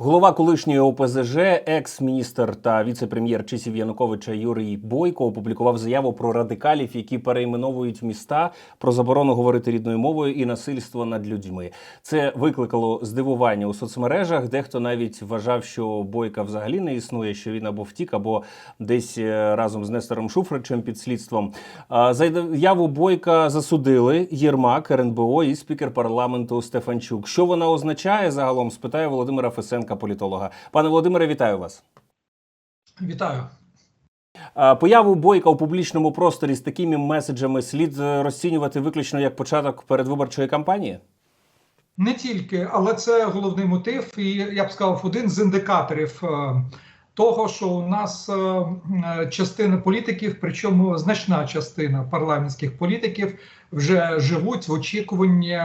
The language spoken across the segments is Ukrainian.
Голова колишньої ОПЗЖ, екс-міністр та віце-прем'єр часів Януковича Юрій Бойко опублікував заяву про радикалів, які перейменовують міста, про заборону говорити рідною мовою і насильство над людьми. Це викликало здивування у соцмережах. Дехто навіть вважав, що Бойка взагалі не існує, що він або втік, або десь е, разом з Нестором Шуфричем під слідством. Заяву Бойка засудили Єрмак, РНБО і спікер парламенту Стефанчук. Що вона означає загалом? Спитає Володимира Фесенка, політолога. Пане Володимире, вітаю вас. Вітаю. Появу Бойка у публічному просторі з такими меседжами слід е, розцінювати виключно як початок передвиборчої кампанії. Не тільки, але це головний мотив, і я б сказав, один з індикаторів е, того, що у нас е, частина політиків, причому значна частина парламентських політиків, вже живуть в очікуванні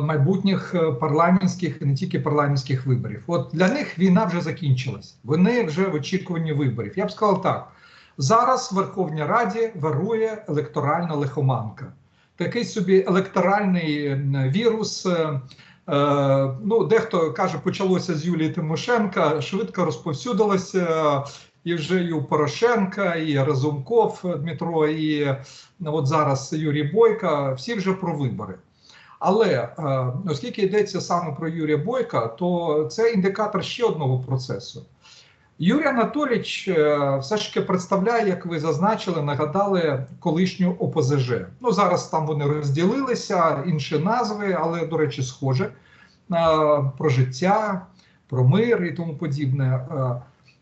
майбутніх е, парламентських і не тільки парламентських виборів. От для них війна вже закінчилась. Вони вже в очікуванні виборів. Я б сказав так: зараз в Верховній Раді вирує електоральна лихоманка. Такий собі електоральний вірус. е, е, Ну, дехто каже, почалося з Юлії Тимошенка, швидко розповсюдилося. І вже і у Порошенка, і Разумков Дмитро, і от зараз Юрій Бойка. Всі вже про вибори. Але е, оскільки йдеться саме про Юрія Бойка, то це індикатор ще одного процесу. Юрій Анатолійович е, все ж таки представляє, як ви зазначили, нагадали колишню ОПЗЖ. Ну зараз там вони розділилися, інші назви, але, до речі, схоже е, про життя, про мир і тому подібне.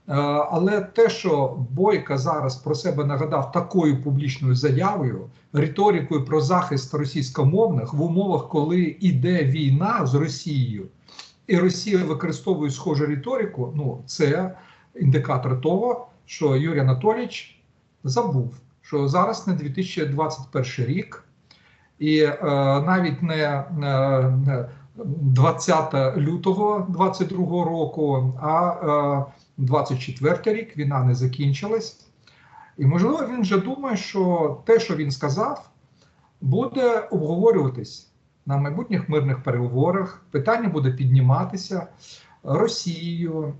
Е, Але те, що Бойка зараз про себе нагадав такою публічною заявою, риторикою про захист російськомовних в умовах, коли йде війна з Росією, і Росія використовує схожу риторику, ну це індикатор того, що Юрій Анатолійович забув, що зараз не 2021 рік, і е, навіть не е, 20 лютого 22 року, а е, 24 рік війна не закінчилась. І можливо він вже думає, що те, що він сказав, буде обговорюватись на майбутніх мирних переговорах. Питання буде підніматися. Росією.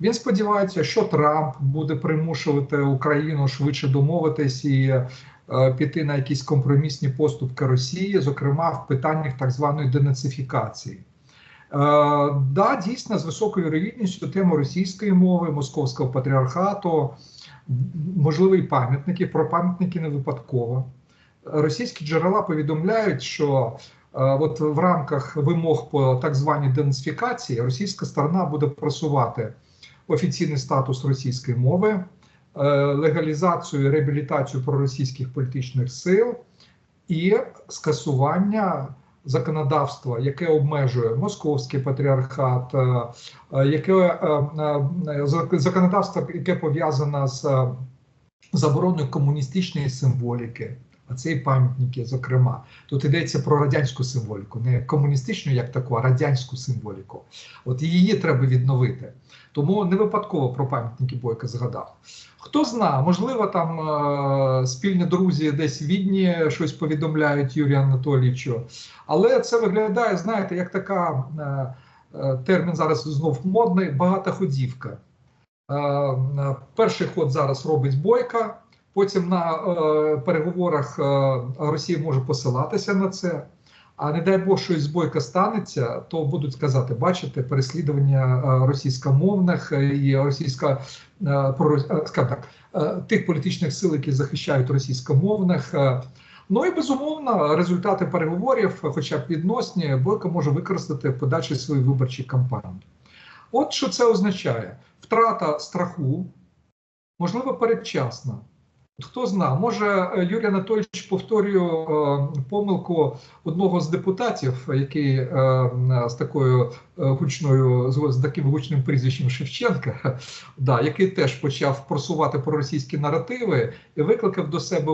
Він сподівається, що Трамп буде примушувати Україну швидше домовитись і е, піти на якісь компромісні поступки Росії, зокрема в питаннях так званої денацифікації. Е, да, дійсно, з високою вірогідністю тему російської мови, московського патріархату, можливі пам'ятники, про пам'ятники не випадково. Російські джерела повідомляють, що От в рамках вимог по так званій денацифікації російська сторона буде просувати офіційний статус російської мови, легалізацію і реабілітацію проросійських політичних сил і скасування законодавства, яке обмежує московський патріархат, яке законодавство, яке пов'язане з забороною комуністичної символіки. А це і пам'ятники, зокрема, тут йдеться про радянську символіку, не комуністичну, як таку, а радянську символіку. От її треба відновити. Тому не випадково про пам'ятники Бойка згадав. Хто зна, можливо, там е спільні друзі десь в відні щось повідомляють Юрію Анатолійовичу, але це виглядає, знаєте, як така е е термін зараз знов модний, багатоходівка. Перший ход зараз робить Бойка. Потім на е, переговорах е, Росія може посилатися на це. А не дай Бог, щось з бойка станеться, то будуть сказати: бачите, переслідування е, російськомовних і російська е, е, так, е, тих політичних сил, які захищають російськомовних. Е. Ну і безумовно, результати переговорів, хоча б відносні, бойка може використати в подальшій своїй виборчій кампанії. От що це означає: втрата страху, можливо, передчасна. Хто зна, може Юрій Анатолійович повторює е, помилку одного з депутатів, який е, з такою е, гучною з таким гучним прізвищем Шевченка, да, який теж почав просувати проросійські наративи і викликав до себе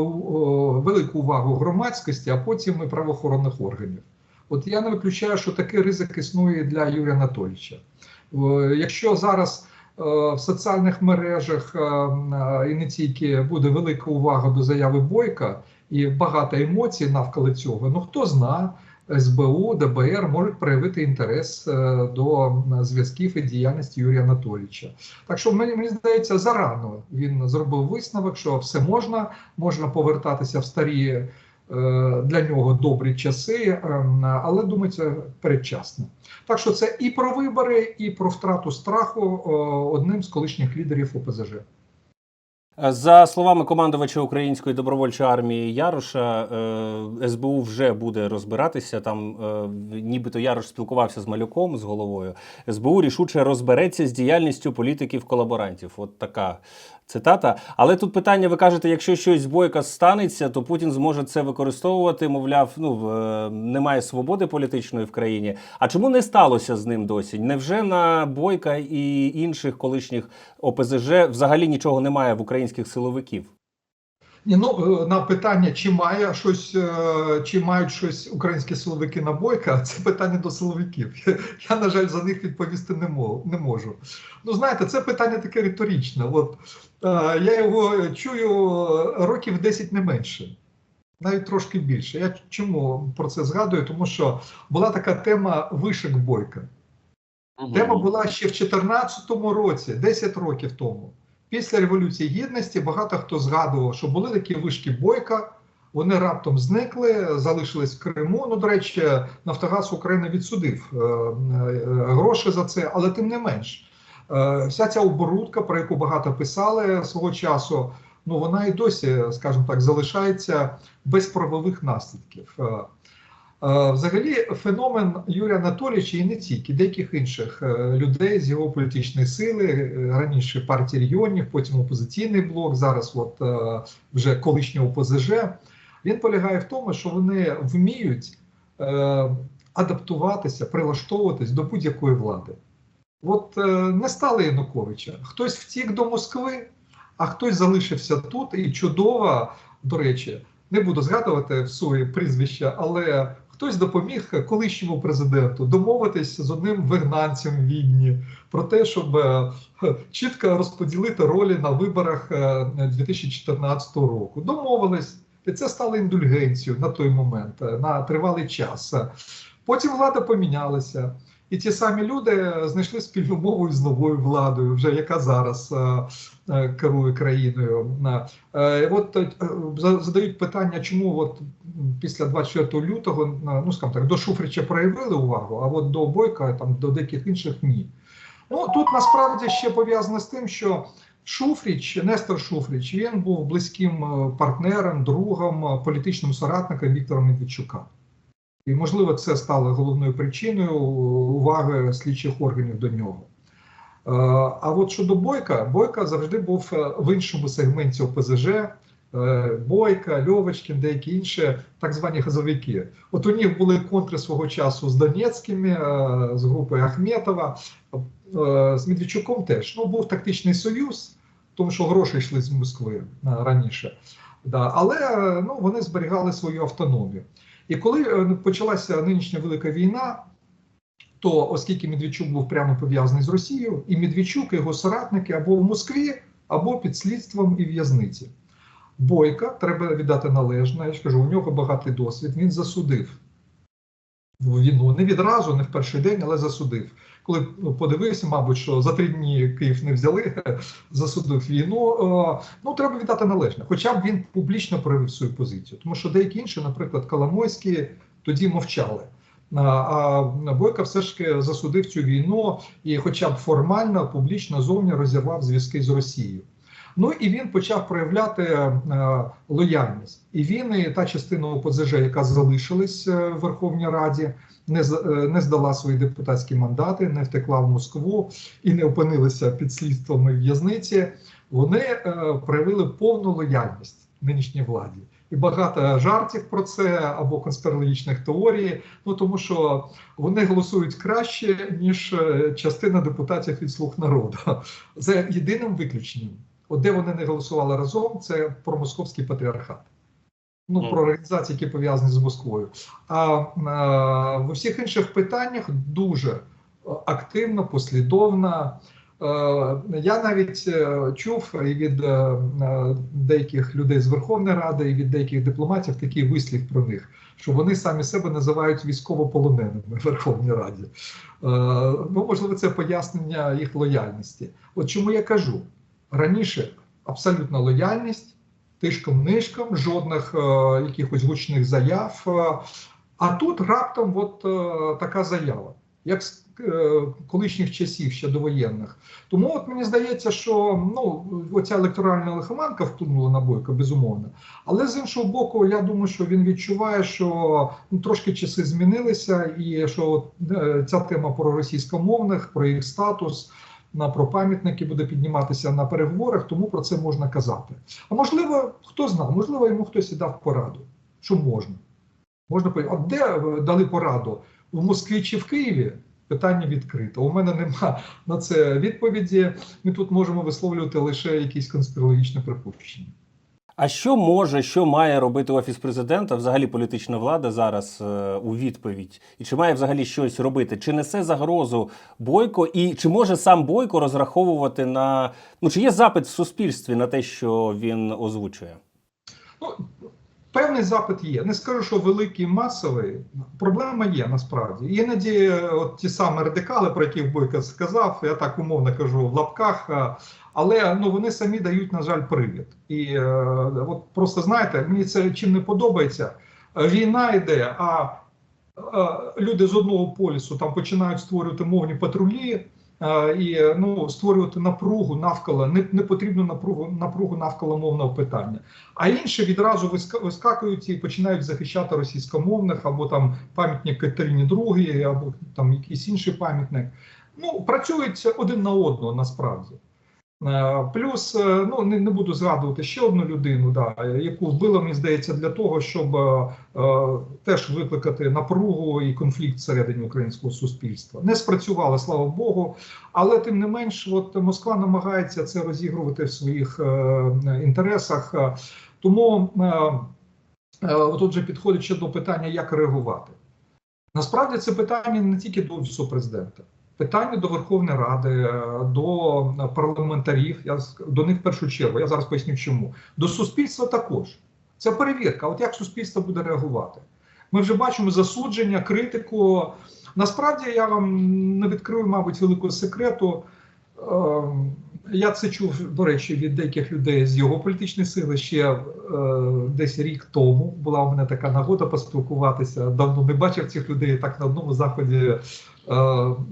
велику увагу громадськості, а потім і правоохоронних органів. От я не виключаю, що такий ризик існує для Юрія Анатолійовича. Якщо зараз в соціальних мережах і не тільки буде велика увага до заяви Бойка і багато емоцій навколо цього. Ну хто зна, СБУ, ДБР можуть проявити інтерес е, до зв'язків і діяльності Юрія Анатолійовича. Так що мені, мені здається, зарано він зробив висновок, що все можна, можна повертатися в старі е, для нього добрі часи, е, але це передчасно. Так що це і про вибори, і про втрату страху е, одним з колишніх лідерів ОПЗЖ. За словами командувача української добровольчої армії Яроша, е, СБУ вже буде розбиратися. Там е, нібито Ярош спілкувався з малюком з головою. СБУ рішуче розбереться з діяльністю політиків-колаборантів. От така цитата. Але тут питання: ви кажете, якщо щось з бойка станеться, то Путін зможе це використовувати. Мовляв, ну е, немає свободи політичної в країні. А чому не сталося з ним досі? Невже на бойка і інших колишніх ОПЗЖ взагалі нічого немає в українських силовиків? Ні, ну е, на питання, чи має щось, е, чи мають щось українські силовики на бойка, це питання до силовиків. Я, на жаль, за них відповісти не можу. Ну, знаєте, це питання таке риторичне. От е, я його чую років 10 не менше, навіть трошки більше. Я чому про це згадую? Тому що була така тема вишик бойка. Тема була ще в 2014 році, 10 років тому. Після Революції Гідності багато хто згадував, що були такі вишки бойка, вони раптом зникли, залишились в Криму. Ну, до речі, Нафтогаз України відсудив е, е, гроші за це, але тим не менш, е, вся ця оборудка, про яку багато писали свого часу, ну вона і досі, скажімо так, залишається без правових наслідків. Е, Взагалі, феномен Юрія Анатолійовича і не тільки деяких інших е, людей з його політичної сили, е, раніше партії регіонів, потім опозиційний блок, зараз от вже колишнє ОПЗЖ. Він полягає в тому, що вони вміють адаптуватися, прилаштовуватись до будь-якої влади. От не стало Януковича. Хтось втік до Москви, а хтось залишився тут і чудово, до речі, не буду згадувати своє прізвище, але хтось допоміг колишньому президенту домовитись з одним вигнанцем в Відні про те, щоб е, чітко розподілити ролі на виборах е, 2014 року. Домовились, і це стало індульгенцією на той момент, е, на тривалий час. Потім влада помінялася. І ті самі люди знайшли спільну мову з новою владою, вже яка зараз е, е, керує країною. Е, от е, задають питання, чому от після 24 лютого, е, ну скажімо так, до Шуфрича проявили увагу, а от до Бойка, там до деяких інших ні. Ну тут насправді ще пов'язано з тим, що Шуфріч, Нестор Шуфріч, він був близьким е, партнером, другом, е, політичним соратником Віктора Медведчука. І, можливо, це стало головною причиною уваги слідчих органів до нього. Е, А от щодо Бойка, Бойка завжди був е, в іншому сегменті ОПЗЖ. Е, Бойка, Льовочкін, деякі інші так звані газовики. От у них були контри свого часу з Донецькими, е, з групою Ахметова, е, з Медведчуком теж. Ну, був тактичний союз, тому що гроші йшли з Москви раніше. Да. Але ну, вони зберігали свою автономію. І коли почалася нинішня велика війна, то оскільки Медведчук був прямо пов'язаний з Росією, і Медведчук, і його соратники або в Москві, або під слідством і в'язниці. Бойка, треба віддати належне, я ж кажу, у нього багатий досвід. Він засудив війну не відразу, не в перший день, але засудив. Коли ну, подивився, мабуть, що за три дні Київ не взяли, засудив війну. е, Ну треба віддати належне. Хоча б він публічно проявив свою позицію, тому що деякі інші, наприклад, Коломойські, тоді мовчали. А Бойко все ж таки засудив цю війну і, хоча б формально, публічно зовні розірвав зв'язки з Росією. Ну і він почав проявляти е, лояльність. І він і та частина ОПЗЖ, яка залишилась е, в Верховній Раді, не е, не здала свої депутатські мандати, не втекла в Москву і не опинилися під слідством і в'язниці. Вони проявили повну лояльність нинішній владі. І багато жартів про це або конспірологічних теорій. Ну тому що вони голосують краще ніж частина депутатів від слуг народу. За єдиним виключенням. От де вони не голосували разом, це про московський патріархат. Ну, про організації, які пов'язані з Москвою. А е, в усіх інших питаннях дуже е, активно, послідовно. Я навіть е, чув і від е, е, деяких людей з Верховної Ради, і від деяких дипломатів такий вислів про них, що вони самі себе називають військовополоненими в Верховній Раді. Е, Ну, можливо, це пояснення їх лояльності. От чому я кажу раніше абсолютна лояльність, тишком-нишком, жодних е, якихось гучних заяв. е, А тут раптом от е, така заява, як з е, колишніх часів ще довоєнних. Тому от мені здається, що ну оця електоральна лихоманка вплинула на Бойка, безумовно. Але з іншого боку, я думаю, що він відчуває, що ну, трошки часи змінилися, і що от, е, ця тема про російськомовних, про їх статус. На пропам'ятники буде підніматися на переговорах, тому про це можна казати. А можливо, хто знає, можливо, йому хтось і дав пораду, що можна. Можна А де е, дали пораду? У Москві чи в Києві? Питання відкрите. У мене нема на це відповіді. Ми тут можемо висловлювати лише якісь конспірологічні припущення. А що може, що має робити офіс президента, взагалі політична влада зараз е, у відповідь? І чи має взагалі щось робити? Чи несе загрозу Бойко? І чи може сам Бойко розраховувати на ну чи є запит в суспільстві на те, що він озвучує? Ну, певний запит є. Не скажу, що великий масовий. Проблема є насправді. Іноді, от ті самі радикали, про яких Бойко сказав, я так умовно кажу в лапках. е, Але ну вони самі дають, на жаль, привід. І е, от просто знаєте, мені це чим не подобається. Війна йде, а е, люди з одного полісу там починають створювати мовні патрулі. Е, І ну створювати напругу навколо не, не потрібну напругу напругу навколо мовного питання. А інші відразу виска- вискакують і починають захищати російськомовних або там пам'ятник Катерині II, або там якийсь інший пам'ятник. Ну працюють один на одного насправді. Е, Плюс, е, ну не, не буду згадувати ще одну людину, да, яку вбило, мені здається, для того, щоб е, е, теж викликати напругу і конфлікт всередині українського суспільства. Не спрацювало, слава Богу. Але тим не менш, от Москва намагається це розігрувати в своїх е, інтересах. Тому е, е, тут же до питання, як реагувати. Насправді це питання не тільки до офісу президента. Питання до Верховної Ради, е, до парламентарів, я до них в першу чергу, я зараз поясню чому. До суспільства також. Це перевірка. От як суспільство буде реагувати? Ми вже бачимо засудження, критику. Насправді я вам не відкрию, мабуть, великого секрету. Я це чув, до речі, від деяких людей з його політичної сили ще е, десь рік тому. Була у мене така нагода поспілкуватися. Давно не бачив цих людей. Так на одному заході е,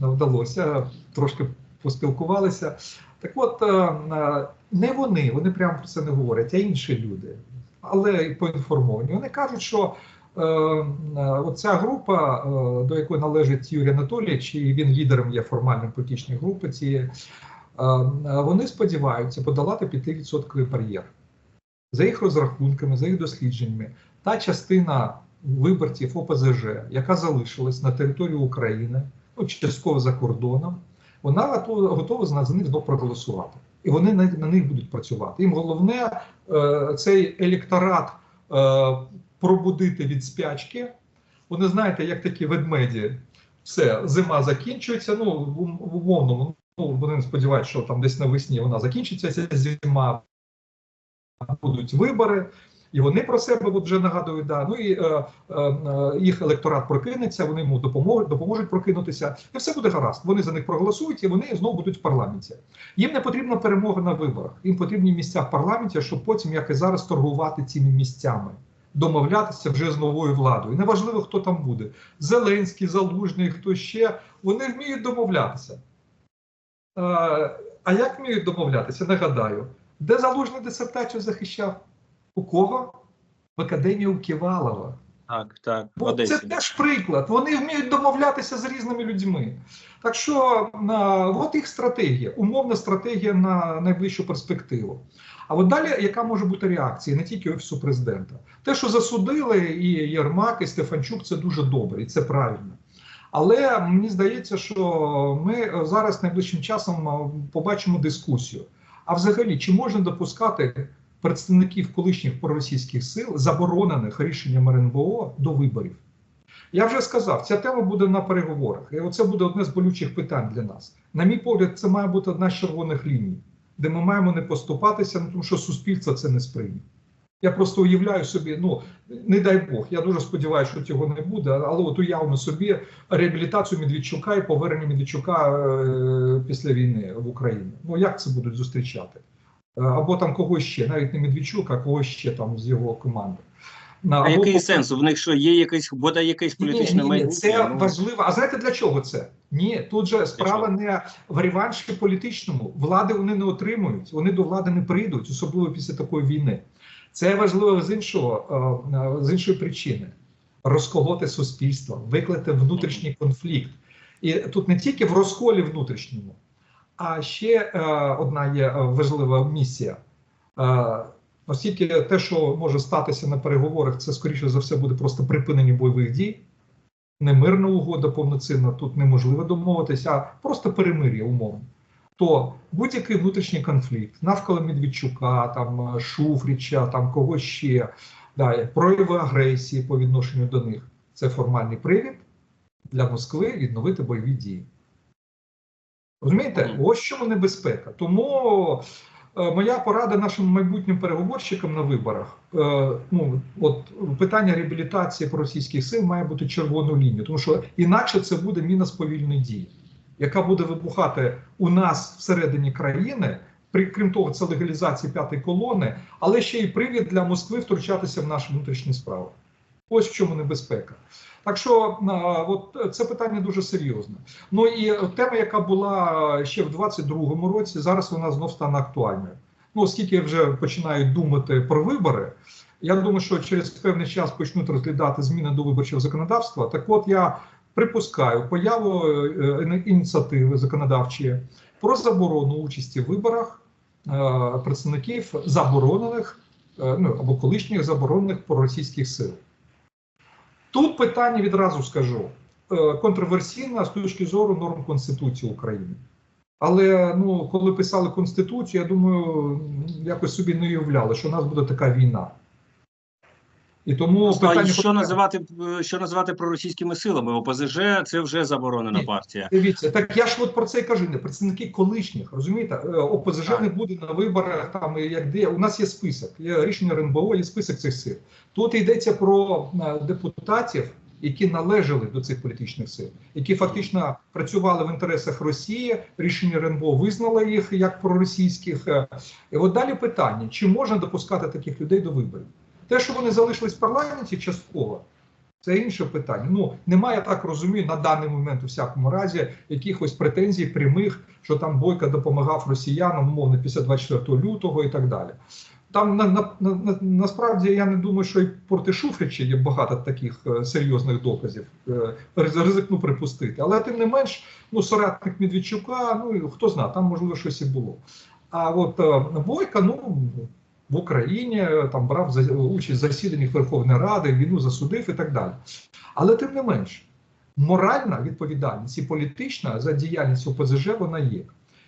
вдалося трошки поспілкувалися. Так от, е, не вони, вони прямо про це не говорять, а інші люди, але поінформовані. Вони кажуть, що е, е, оця група, е, до якої належить Юрій Анатолійович, і він лідером є формальним політичної групи цієї, вони сподіваються подолати 5% бар'єр. За їх розрахунками, за їх дослідженнями, та частина виборців ОПЗЖ, яка залишилась на території України, ну, частково за кордоном, вона готова, за них знову проголосувати. І вони на, на них будуть працювати. Їм головне е, цей електорат е, пробудити від спячки. Вони знаєте, як такі ведмеді, все, зима закінчується. Ну, в, в умовному, ну, вони сподіваються, що там десь навесні вона закінчиться, ця зима, будуть вибори. І вони про себе вже нагадують, да. ну і е, е, їх електорат прокинеться, вони йому допоможуть, допоможуть прокинутися, і все буде гаразд. Вони за них проголосують, і вони знову будуть в парламенті. Їм не потрібна перемога на виборах. Їм потрібні місця в парламенті, щоб потім, як і зараз, торгувати цими місцями, домовлятися вже з новою владою. Неважливо, хто там буде: Зеленський, Залужний, хто ще. Вони вміють домовлятися. А як вміють домовлятися? Нагадаю, де залужний дисертацію захищав? У кого? В академії у Ківалова. Так, так, в Бо це теж приклад. Вони вміють домовлятися з різними людьми. Так що а, от їх стратегія, умовна стратегія на найближчу перспективу. А от далі, яка може бути реакція не тільки офісу президента? Те, що засудили і Єрмак, і Стефанчук, це дуже добре, і це правильно. Але мені здається, що ми зараз найближчим часом побачимо дискусію. А взагалі, чи можна допускати представників колишніх проросійських сил, заборонених рішенням РНБО до виборів. Я вже сказав, ця тема буде на переговорах, і це буде одне з болючих питань для нас. На мій погляд, це має бути одна з червоних ліній, де ми маємо не поступатися, тому що суспільство це не сприйме. Я просто уявляю собі, ну не дай Бог, я дуже сподіваюся, що цього не буде, але от уявно собі реабілітацію Медведчука і повернення Медведчука е, після війни в Україну. Ну як це будуть зустрічати? Е, Або там когось ще, навіть не Медведчук, а когось ще там з його команди. На- А або який по- сенс? В них що є якийсь бодай ні, ні, майбутнє? це Ну, важливо. А знаєте для чого це? Ні, тут же справа не в реванші політичному. Влади вони не отримують, вони до влади не прийдуть, особливо після такої війни. Це важливо з іншого е, з іншої причини: розколоти суспільство, викликати внутрішній конфлікт. І тут не тільки в розколі внутрішньому, а ще е, одна є важлива місія. Е, Оскільки те, що може статися на переговорах, це скоріше за все буде просто припинення бойових дій, не мирна угода повноцінна, тут неможливо домовитися, а просто перемир'я умовно. То будь-який внутрішній конфлікт навколо Медведчука, там Шуфріча, там когось ще, да, прояви агресії по відношенню до них це формальний привід для Москви відновити бойові дії. Розумієте, ось чому небезпека. Тому е, моя порада нашим майбутнім переговорщикам на виборах. е, ну, от питання реабілітації проросійських сил має бути червоною лінією, тому що інакше це буде міна сповільної дії, яка буде вибухати у нас всередині країни. При крім того, це легалізація п'ятої колони, але ще й привід для Москви втручатися в наші внутрішні справи. Ось в чому небезпека. Так що от це питання дуже серйозне. Ну і тема, яка була ще в 22-му році, зараз вона знов стане актуальною. Ну, оскільки вже починають думати про вибори, я думаю, що через певний час почнуть розглядати зміни до виборчого законодавства. Так от я припускаю появу е, ініціативи законодавчої про заборону участі в виборах е, представників заборонених е, ну або колишніх заборонених проросійських сил. Тут питання відразу скажу е, контроверсійне з точки зору норм Конституції України. Але ну, коли писали Конституцію, я думаю, якось собі не уявляли, що у нас буде така війна. І тому а питання що називати що називати проросійськими силами? ОПЗЖ це вже заборонена Ні. партія. Дивіться, так я ж от про це і кажу, не представники колишніх, розумієте, Е, ОПЗЖ Так. не буде на виборах. Там як де у нас є список, є рішення РНБО, є список цих сил. Тут йдеться про е, депутатів, які належали до цих політичних сил, які фактично працювали в інтересах Росії. Рішення РНБО визнало їх як проросійських. Е, І от далі питання: чи можна допускати таких людей до виборів? Те, що вони залишились в парламенті, частково. Це інше питання. Ну немає так розумію на даний момент у всякому разі якихось претензій прямих, що там Бойко допомагав росіянам, умовно, після 24 лютого і так далі. Там на, на, на, на, насправді я не думаю, що і проти Шуфрича є багато таких е, серйозних доказів. Е, ризикну припустити. Але тим не менш, ну соратник Медведчука, ну хто знає, там можливо щось і було. А от е, Бойко, ну в Україні е, там брав за- участь в засіданнях Верховної Ради, війну засудив і так далі. Але тим не менш, моральна відповідальність і політична за діяльність ОПЗЖ вона є.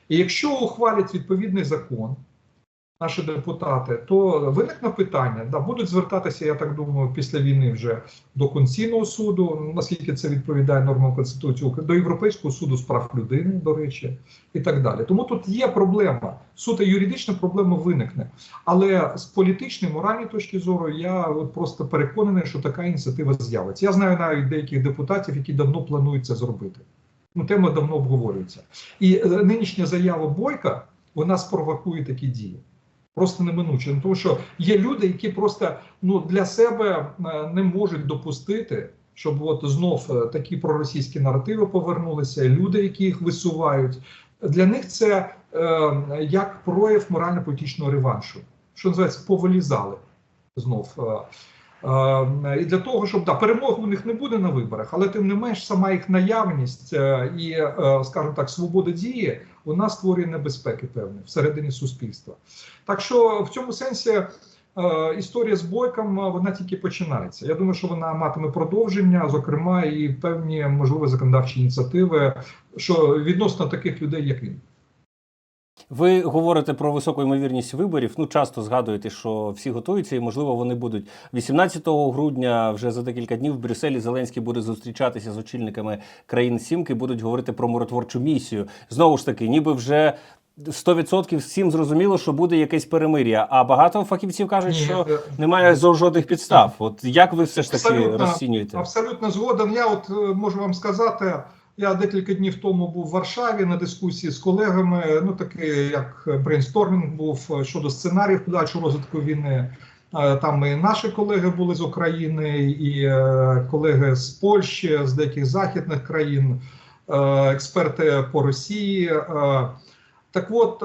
І якщо ухвалять відповідний закон, наші депутати, то виникне питання, да, будуть звертатися, я так думаю, після війни вже до Конституційного суду, наскільки це відповідає нормам Конституції, до Європейського суду з прав людини, до речі, і так далі. Тому тут є проблема. Суто юридична проблема виникне. Але з політичної, моральної точки зору, я от просто переконаний, що така ініціатива з'явиться. Я знаю навіть деяких депутатів, які давно планують це зробити. Ну, тема давно обговорюється. І е, нинішня заява Бойка вона спровокує такі дії. Просто неминуче. Ну, Тому що є люди, які просто ну, для себе е, не можуть допустити, щоб от знов е, такі проросійські наративи повернулися, люди, які їх висувають. Для них це е, як прояв морально-політичного реваншу, що називається повилізали знов. Е, Е, і для того, щоб да, перемоги у них не буде на виборах, але тим не менш, сама їх наявність е, і, е, скажімо так, свобода дії вона створює небезпеки певні всередині суспільства. Так що в цьому сенсі е, історія з бойком е, вона тільки починається. Я думаю, що вона матиме продовження, зокрема, і певні можливі законодавчі ініціативи, що відносно таких людей, як він. Ви говорите про високу ймовірність виборів. Ну часто згадуєте, що всі готуються, і можливо вони будуть 18 грудня. Вже за декілька днів в Брюсселі Зеленський буде зустрічатися з очільниками країн Сімки. Будуть говорити про миротворчу місію. Знову ж таки, ніби вже 100% всім зрозуміло, що буде якесь перемир'я. А багато фахівців кажуть, Ні, що немає жодних підстав. От як ви все ж таки Абсолютно. розцінюєте? Абсолютно згоден. Я от е, можу вам сказати, я декілька днів тому був в Варшаві на дискусії з колегами. Ну такий як брейнстормінг був е, щодо сценаріїв подальшого розвитку війни. Е, Там і наші колеги були з України, і е, колеги з Польщі, з деяких західних країн, експерти по Росії. Так от,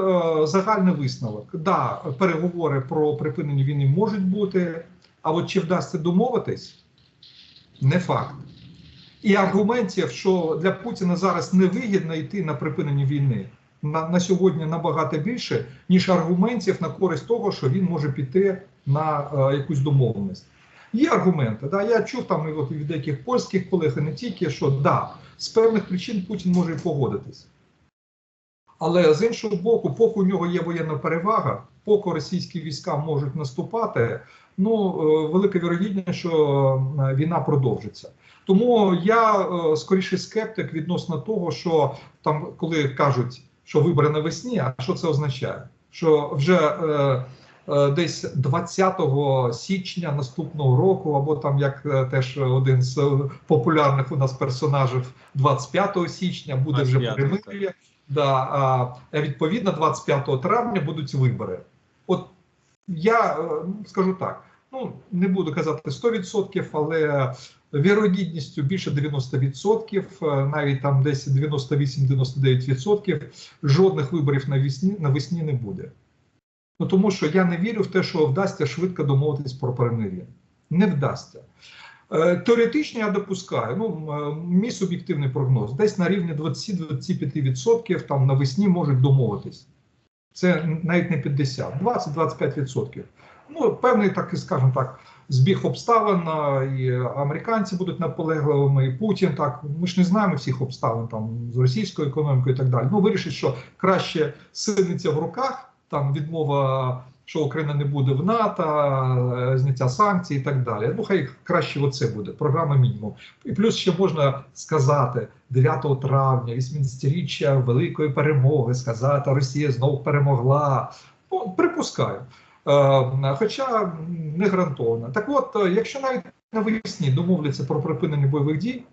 загальний висновок. Да, переговори про припинення війни можуть бути, а от чи вдасться домовитись, не факт. І аргументів, що для Путіна зараз невигідно йти на припинення війни, на, на сьогодні набагато більше, ніж аргументів на користь того, що він може піти на е, якусь домовленість. Є аргументи. Да? Я чув там і от від деяких польських колег, і не тільки, що да, з певних причин Путін може і погодитись. Але з іншого боку, поки у нього є воєнна перевага, поки російські війська можуть наступати, ну е, велика вірогідність, що е, війна продовжиться. Тому я е, скоріше скептик відносно того, що там, коли кажуть, що вибори навесні, а що це означає? Що вже е, е, десь 20 січня наступного року, або там як е, теж один з популярних у нас персонажів, 25 січня буде вже 25-го, перемир'я. Да, а відповідно 25 травня будуть вибори. От я е, скажу так: ну не буду казати 100%, але вірогідністю більше 90%, е, навіть там десь 98-99%, жодних виборів навесні, навесні не буде. Ну тому що я не вірю в те, що вдасться швидко домовитись про перемир'я. Не вдасться. Е, Теоретично я допускаю, ну мій суб'єктивний прогноз, десь на рівні 20-25% там навесні можуть домовитись. Це навіть не 50, 20-25%. Ну, певний так і скажімо так, збіг обставин, і американці будуть наполегливими, і Путін так. Ми ж не знаємо всіх обставин там з російською економікою і так далі. Ну, вирішить, що краще сильниця в руках, там відмова, що Україна не буде в НАТО, зняття санкцій і так далі. Ну, хай краще оце буде, програма мінімум. І плюс ще можна сказати 9 травня, 80-річчя великої перемоги, сказати, Росія знову перемогла. Ну, припускаю. Е, Хоча не гарантовано. Так от, якщо навіть навесні домовляться про припинення бойових дій,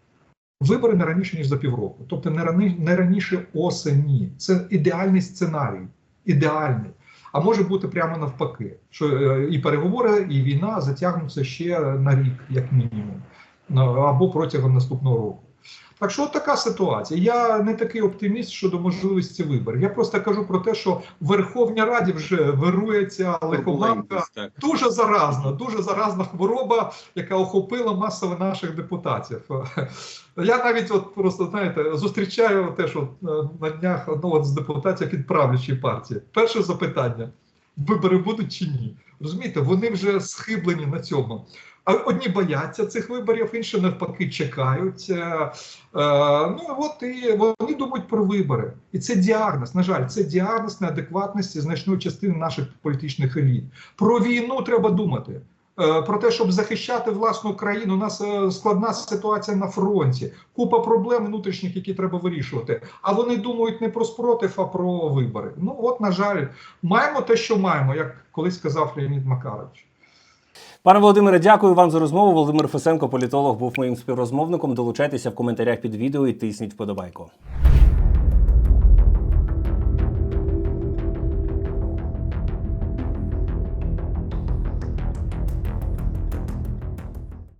вибори не раніше, ніж за півроку. Тобто не раніше осені. Це ідеальний сценарій. Ідеальний. А може бути прямо навпаки, що е, і переговори, і війна затягнуться ще на рік, як мінімум, або протягом наступного року. Так що от така ситуація. Я не такий оптиміст щодо можливості виборів. Я просто кажу про те, що в Верховній Раді вже вирує ця лихоманка дуже заразна, дуже заразна хвороба, яка охопила масово наших депутатів. Я навіть от просто знаєте зустрічаю те, що е, на днях одного з депутатів від правлячої партії. Перше запитання: вибори будуть чи ні? Розумієте, вони вже схиблені на цьому. Одні бояться цих виборів, інші навпаки чекають. Е, е, ну от і вони думають про вибори. І це діагноз. На жаль, це діагноз неадекватності значної частини наших політичних еліт. Про війну треба думати. Е, Про те, щоб захищати власну країну, у нас складна ситуація на фронті, купа проблем внутрішніх, які треба вирішувати. А вони думають не про спротив, а про вибори. Ну от, на жаль, маємо те, що маємо, як колись сказав Леонід Макарович. Пане Володимире, дякую вам за розмову. Володимир Фесенко, політолог, був моїм співрозмовником. Долучайтеся в коментарях під відео і тисніть вподобайку.